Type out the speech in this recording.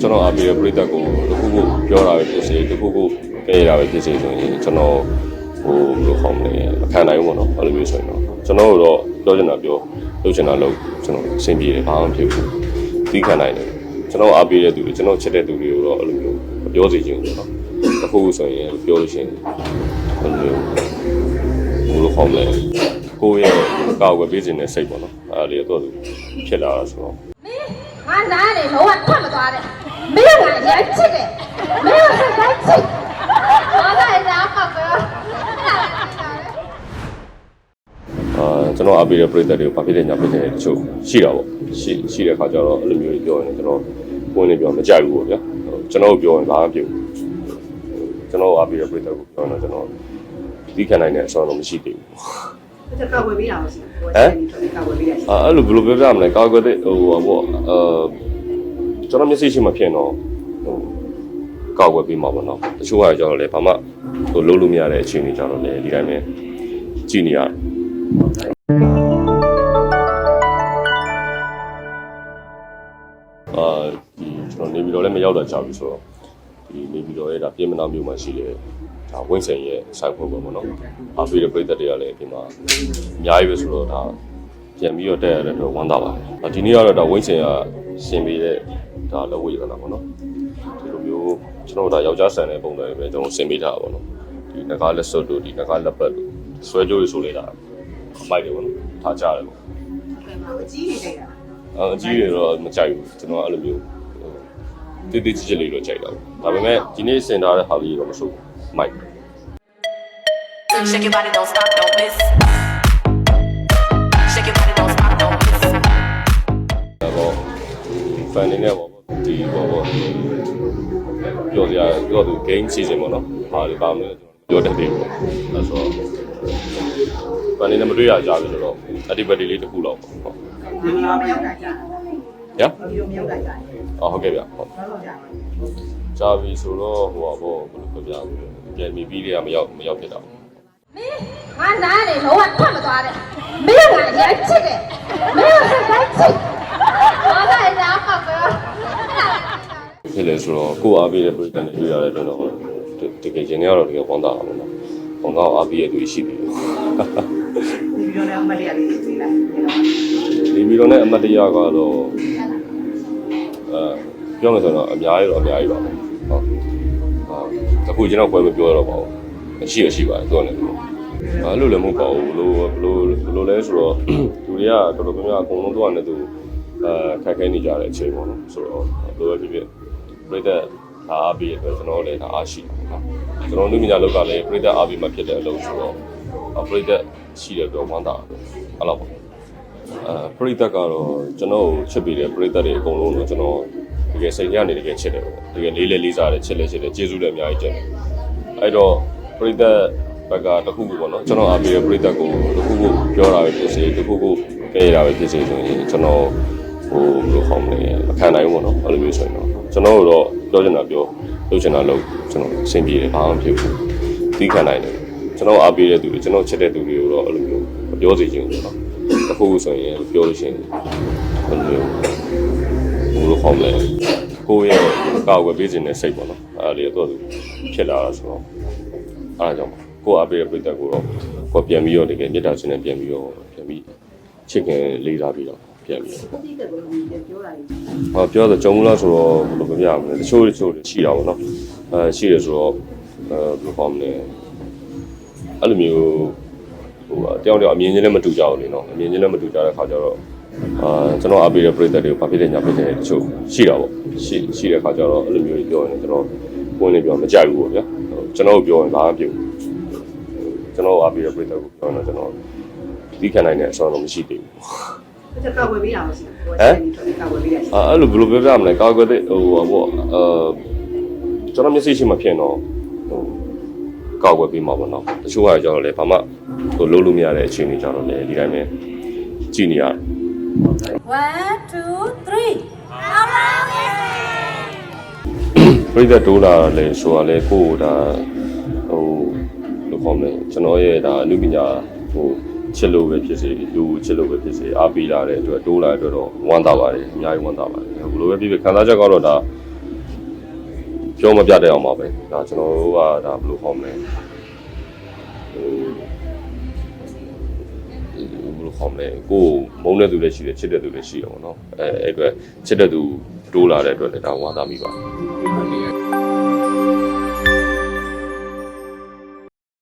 ကျွန်တော်အားပေးတဲ့ပရိသတ်ကိုတစ်ခုခုပြောတာပဲဖြစ်စေတစ်ခုခုကြည့်ရတာပဲဖြစ်စေဆိုရင်ကျွန်တော်ဟိုဘယ်လိုခေါ်မလဲမခံနိုင်ဘူးပေါ့နော်အဲ့လိုမျိုးဆိုရင်တော့ကျွန်တော်တို့တော့ပြောချင်တာပြောလုပ်ချင်တာလုပ်ကျွန်တော်အဆင်ပြေတယ်ဘာမှမဖြစ်ဘူးပြီးခံနိုင်တယ်ကျွန်တော်အားပေးတဲ့သူတွေကျွန်တော်ချစ်တဲ့သူတွေကိုတော့အဲ့လိုမျိုးမပြောစေချင်ဘူးပေါ့နော်တစ်ခုခုဆိုရင်ပြောလို့ရှိရင်အဲ့လိုမျိုးဘယ်လိုခေါ်မလဲကိုယ့်ရဲ့ကာဝယ်ပေးခြင်းနဲ့စိတ်ပေါ့နော်အဲ့ဒါလေးတော့သူဖြစ်လာတာဆိုတော့ငါ နားနေလုံးဝထွက်မသွားတဲ့မင်းကငါရဲချစ်တယ်မင်းကဆက်တိုင်းချစ်ဘာသာရေးသားပါကောအာကျွန်တော်အားပေးတဲ့ပရိသတ်တွေကိုဘာဖြစ်လဲညာဖြစ်တယ်တချို့ရှိတာပေါ့ရှိရှိတဲ့ခါကျတော့အဲ့လိုမျိုးကြီးပြောရင်ကျွန်တော်ပွင့်နေပြောမကြိုက်ဘူးပေါ့ဗျာကျွန်တော်ပြောရင်ဘာမှမဖြစ်ဘူးကျွန်တော်အားပေးတဲ့ပရိသတ်ကိုပြောရင်တော့ကျွန်တော်ဒီခံနိုင်တဲ့အဆောင်တော့မရှိသေးဘူး ကောက်ဝယ်ပေးတာပါဆိုဟမ်ကောက်ဝယ်ပေးတာအဲ့လိုဘယ်လိုပြောပြမလဲကောက်ွယ်တဲ့ဟိုပေါ့အာကျွန်တော်မျက်စိရှိမှဖြစ်တော့ဟိုကောက်ွယ်ပေးမှာပေါ့နော်တချို့ကကျတော့လေဘာမှဟိုလုံးလို့မရတဲ့အခြေအနေကြတော့လေဒီတိုင်းပဲကြည်နေရတယ်အာကျွန်တော်နေပြီးတော့လည်းမရောက်တော့ကြဘူးဆိုတော့ ဒီနေပြီးတော့အဲ့ဒါပြင်မနာမျိုးမှာရှိတဲ့ဒါဝင်းစိန်ရဲ့ဆိုင်ဖွင့်ပွဲပေါ့နော်။အားပေးတဲ့ပရိသတ်တွေကလည်းဒီမှာအများကြီးပဲဆိုတော့ဒါပြန်ပြီးတော့တက်ရတဲ့အတွက်ဝမ်းသာပါတယ်။ဒီနေ့ကတော့ဒါဝင်းစိန်ကရှင်ပေးတဲ့ဒါလက်ဝဲရတာပေါ့နော်။ဒီလိုမျိုးကျွန်တော်တို့ဒါယောက်ျားဆန်တဲ့ပုံစံပဲကျွန်တော်ရှင်ပေးထားတာပေါ့နော်။ဒီငကားလက်စွပ်တို့ဒီငကားလက်ပတ်တို့ဆွဲကြိုးဆိုနေတာအမိုက်တယ်ပေါ့နော်။ထားကြတယ်ပေါ့။အကြီးတွေတိုက်တာ။အကြီးတွေတော့မကြိုက်ဘူး။ကျွန်တော်အဲ့လိုမျိုး တိတိကျကျလေးတော့ကြိုက်တာပေါ့ဒါပေမဲ့ဒီနေ့စင်ထားတဲ့ဟာလေးတော့မဆိုးဘူးမိုက် Shake your body, don't stop, don't miss. Shake your body, don't stop, don't miss. ဒါပေါ့ဖန်နေနဲ့ပေါ့ဒီပေါ့ပေါ့ပြောစရာပြောသူ game စီစဉ်ပေါ့နော်ဟာဒီပါမလို့ပြောတတ်တယ်ပေါ့အဲဆိုဖန်နေနဲ့မတွေ့ရကြဘူးဆိုတော့ activity လေးတစ်ခုလောက်ပေါ့ဟုတ်ဘယ်လိုမျိုးကြာကြာရဘယ်လိုမျိုးကြာကြာ အော်ဟုတ်ကဲ့ဗျဟုတ်ကြာပြီဆိုတော့ဟိုပါပေါ့ဘယ်လိုပြောပြလဲပြန်ပြီးပြီးတွေကမရောက်မရောက်ဖြစ်တာမင်းငါနားလေလုံးဝဖတ်မသွားတဲ့မင်းကအရင်ချစ်တယ်မင်းကစိုက်ချစ်ဘာသာရာဖတ်ပြောဖြစ်လေဆိုတော့ကိုအားပေးတဲ့ project နဲ့တွေ့ရတဲ့အတွက်တော့တကယ်ရင်ထဲကတော့တကယ်ဝမ်းသာတာပေါ့နော်။ဝန်ကောအားပေးရသူရှိတယ်။ဒီဗီဒီယိုနဲ့အမတ်ရရသေးလား။ဒီဗီဒီယိုနဲ့အမတ်ရကတော့ အဲပြောမယ်ဆိုတော့အများကြီးတော့အများကြီးပါပဲ။ဟုတ်။အာတခုကျွန်တော်ပွဲမပြောတော့ပါဘူး။ရှိရရှိပါတယ်သူကလည်း။အဲ့လိုလည်းမဟုတ်ပါဘူးဘလို့ဘလို့ဘလို့လဲဆိုတော့လူတွေကတော်တော်များများအကုန်လုံးတော့နဲ့သူအဲခက်ခဲနေကြတဲ့အချိန်ပေါ့နော်။ဆိုတော့ဘလို့ပဲဖြစ်ဖြစ်ပြိတ္တအားပေးရတဲ့ကျွန်တော်လည်းအားရှိတယ်နော်။ကျွန်တော်လူမြညာလောက်ကလည်းပြိတ္တအားပေးမှဖြစ်တဲ့အလုပ်ဆိုတော့ပြိတ္တရှိတဲ့အတွက်ဝမ်းသာတယ်။အဲ့လိုပါ အဲပရိသတ်ကတော့ကျွန်တော်ကိုချစ်ပေးတဲ့ပရိသတ်တွေအကုန်လုံးတော့ကျွန်တော်တကယ်စိတ်ညစ်နေတကယ်ချစ်တယ်ပေါ့တကယ်လေးလေးလေးစားတယ်ချစ်လဲချစ်တယ်ကျေးဇူးလည်းအများကြီးတင်တယ်အဲ့တော့ပရိသတ်ဘက်ကတစ်ခုခုပေါ့နော်ကျွန်တော်အားပေးတဲ့ပရိသတ်ကိုတစ်ခုခုပြောတာပဲဖြစ်စေတစ်ခုခုကြည့်ရတာပဲဖြစ်စေဆိုရင်ကျွန်တော်ဟိုဘယ်လိုခေါ်မလဲမခံနိုင်ဘူးပေါ့နော်အဲ့လိုမျိုးဆိုရင်တော့ကျွန်တော်တို့တော့ပြောချင်တာပြောလုပ်ချင်တာလုပ်ကျွန်တော်အဆင်ပြေတယ်ဘာမှမဖြစ်ဘူးသီးခံနိုင်တယ်ကျွန်တော်အားပေးတဲ့သူတွေကျွန်တော်ချစ်တဲ့သူတွေကိုတော့အဲ့လိုမျိုးမပြောစေချင်ဘူးပေါ့နော်အ ခုဆိုရင်ပြောလို့ရှိရင်ဘယ်လိုမျိုးဘယ်လိုခေါ်မလဲကိုယ့်ရဲ့ကောက်ွယ်ပေးခြင်းနဲ့စိတ်ပေါ့နော်အဲ့ဒါလေးတော့ဖြစ်လာတာဆိုတော့အဲ့ဒါကြောင့်ကိုယ့်အပေးရပြည့်တက်ကိုတော့ကိုပြန်ပြီးတော့တကယ်မြတ်တာရှင်နဲ့ပြန်ပြီးတော့ပြန်ပြီးချစ်ခင်လေးစားပြီးတော့ပြန်ပြီးတော့ဟောပြောတော့ကြုံလို့ဆိုတော့ဘယ်လိုမပြရမလဲတချို့တချို့ရှိတာပေါ့နော်အဲရှိရဆိုတော့အဲဘယ်လိုခေါ်မလဲအဲ့လိုမျိုး ဟိုတယောက်တယောက်အမြင်ချင်းလည်းမတူကြဘူးလေနော်အမြင်ချင်းလည်းမတူကြတဲ့ခါကျတော့အာကျွန်တော်အပေးတဲ့ပရိသတ်တွေကိုဘာဖြစ်လဲညာဖြစ်တယ်တချို့ရှိတာပေါ့ရှိရှိတဲ့ခါကျတော့အဲ့လိုမျိုးပြောရင်ကျွန်တော်ကိုယ်နဲ့ပြောမကြိုက်ဘူးပေါ့ဗျာကျွန်တော်ပြောရင်ဘာမှမပြောဘူးကျွန်တော်အပေးတဲ့ပရိသတ်ကိုပြောရင်ကျွန်တော်သီးခံနိုင်တဲ့အဆောင်းတော့မရှိသေးဘူးကျွန်တော်ကဝယ်ပေးတာမရှိဘူးဟမ်အဲ့လိုဘယ်လိုပြောပြမလဲကာကွယ်တဲ့ဟိုပေါ့အာကျွန်တော်မျက်စိရှိမှဖြစ်တော့ ကာကွယ်ပြီးမှာပေါ့နော်တချို့ကကျတော့လေဘာမှဟိုလုံးလို့မရတဲ့အခြေအနေကြတော့လေဒီတိုင်းပဲကြည်နေရတယ်1 2 3အမေပြိသက်တိုးလာလေဆိုတာလေကိုယ်ဒါဟိုဘယ်လိုခေါ်မလဲကျွန်တော်ရဲ့ဒါအနုပညာဟိုချချစ်လို့ပဲဖြစ်စေလူကိုချစ်လို့ပဲဖြစ်စေအားပေးလာတဲ့အတွက်တိုးလာတဲ့အတွက်တော့ဝမ်းသာပါတယ်အများကြီးဝမ်းသာပါတယ်ဘယ်လိုပဲဖြစ်ဖြစ်ခံစားချက်ကတော့ဒါ ပြောမပြတဲ့အောင်ပါပဲဒါကျွန်တော်တို့ကဒါဘယ်လိုခေါ်မလဲဟိုဘယ်လိုခေါ်မလဲကိုယ်မုန်းတဲ့သူလည်းရှိတယ်ချစ်တဲ့သူလည်းရှိတယ်ပေါ့နော်အဲအဲ့အတွက်ချစ်တဲ့သူတိုးလာတဲ့အတွက်လည်းဒါဝမ်းသာမိပါတယ်